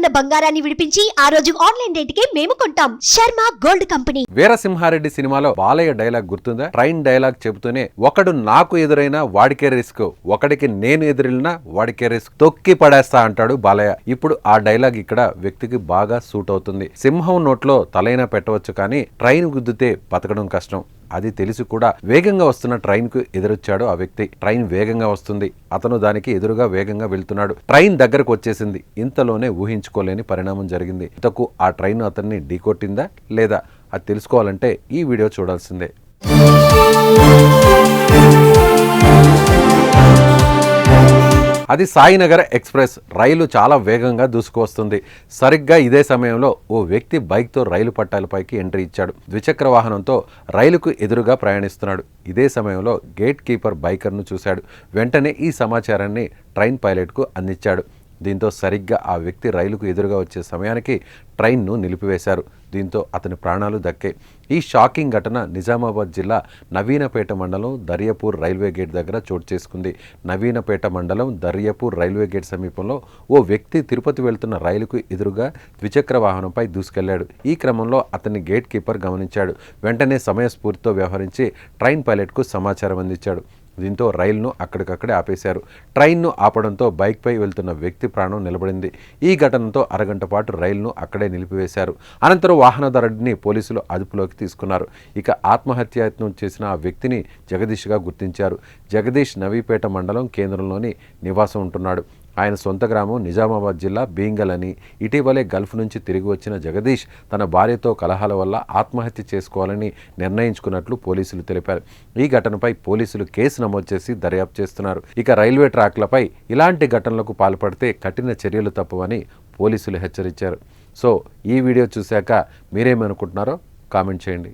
ఉన్న బంగారాన్ని విడిపించి ఆ రోజు ఆన్లైన్ రేటుకే మేము కొంటాం. Sharma gold company. వీరసింహారెడ్డి సినిమాలో బాలయ్య డైలాగ్ గుర్తుందా? ట్రైన్ డైలాగ్ చెబుతూనే ఒకడు నాకు ఎదురైనా వాడికే రిస్క్. ఒకడికి నేను ఎదురెళ్ళినా వాడికే రిస్క్. తొక్కి పడేస్తా అంటాడు బాలయ్య. ఇప్పుడు ఆ డైలాగ్ ఇక్కడ వ్యక్తికి బాగా సూట్ అవుతుంది. సింహం నోట్లో తలైనా పెట్టవచ్చు కానీ ట్రైన్ గుద్దితే బతకడం కష్టం. అది తెలిసి కూడా వేగంగా వస్తున్న ట్రైన్కు ఎదురొచ్చాడు ఆ వ్యక్తి. ట్రైన్ వేగంగా వస్తుంది. అతను దానికి ఎదురుగా వేగంగా వెళ్తున్నాడు. ట్రైన్ దగ్గరకు వచ్చేసింది. ఇంతలోనే ఊహించుకోలేని పరిణామం జరిగింది. ఇంతకు ఆ ట్రైన్ అతన్ని ఢీకొట్టిందా లేదా? అది తెలుసుకోవాలంటే ఈ వీడియో చూడాల్సిందే. అది సాయినగర్ ఎక్స్ప్రెస్. రైలు చాలా వేగంగా దూసుకువస్తుంది. సరిగ్గా ఇదే సమయంలో ఓ వ్యక్తి బైక్తో రైలు పట్టాలపైకి ఎంట్రీ ఇచ్చాడు. ద్విచక్ర వాహనంతో రైలుకు ఎదురుగా ప్రయాణిస్తున్నాడు. ఇదే సమయంలో గేట్ కీపర్ బైకర్ను చూశాడు. వెంటనే ఈ సమాచారాన్ని ట్రైన్ పైలట్కు అందించాడు. దీంతో సరిగ్గా ఆ వ్యక్తి రైలుకు ఎదురుగా వచ్చే సమయానికి ట్రైన్ను నిలిపివేశారు. దీంతో అతని ప్రాణాలు దక్కే. ఈ షాకింగ్ ఘటన నిజామాబాద్ జిల్లా నవీనపేట మండలం దర్యాపూర్ రైల్వే గేట్ దగ్గర చోటు చేసుకుంది. నవీనపేట మండలం దర్యాపూర్ రైల్వే గేట్ సమీపంలో ఓ వ్యక్తి తిరుపతి వెళ్తున్న రైలుకు ఎదురుగా ద్విచక్ర వాహనంపై దూసుకెళ్ళాడు. ఈ క్రమంలో అతన్ని గేట్ కీపర్ గమనించాడు. వెంటనే సమయస్ఫూర్తితో వ్యవహరించి ట్రైన్ పైలట్కు సమాచారం అందించాడు. దీంతో రైలును అక్కడికక్కడే ఆపేశారు. ట్రైన్ను ఆపడంతో బైక్పై వెళ్తున్న వ్యక్తి ప్రాణం నిలబడింది. ఈ ఘటనతో అరగంట పాటు రైలును అక్కడే నిలిపివేశారు. అనంతరం వాహనదారుడిని పోలీసులు అదుపులోకి తీసుకున్నారు. ఇక ఆత్మహత్యాయత్నం చేసిన ఆ వ్యక్తిని జగదీష్గా గుర్తించారు. జగదీష్ నవీపేట మండలం కేంద్రంలోని నివాసం ఉంటున్నాడు. ఆయన సొంత గ్రామం నిజామాబాద్ జిల్లా బీంగల్ అని. ఇటీవలే గల్ఫ్ నుంచి తిరిగి వచ్చిన జగదీష్ తన భార్యతో కలహాల వల్ల ఆత్మహత్య చేసుకోవాలని నిర్ణయించుకున్నట్లు పోలీసులు తెలిపారు. ఈ ఘటనపై పోలీసులు కేసు నమోదు చేసి దర్యాప్తు చేస్తున్నారు. ఇక రైల్వే ట్రాక్లపై ఇలాంటి ఘటనలకు పాల్పడితే కఠిన చర్యలు తప్పవని పోలీసులు హెచ్చరించారు. సో ఈ వీడియో చూశాక మీరేమనుకుంటున్నారో కామెంట్ చేయండి.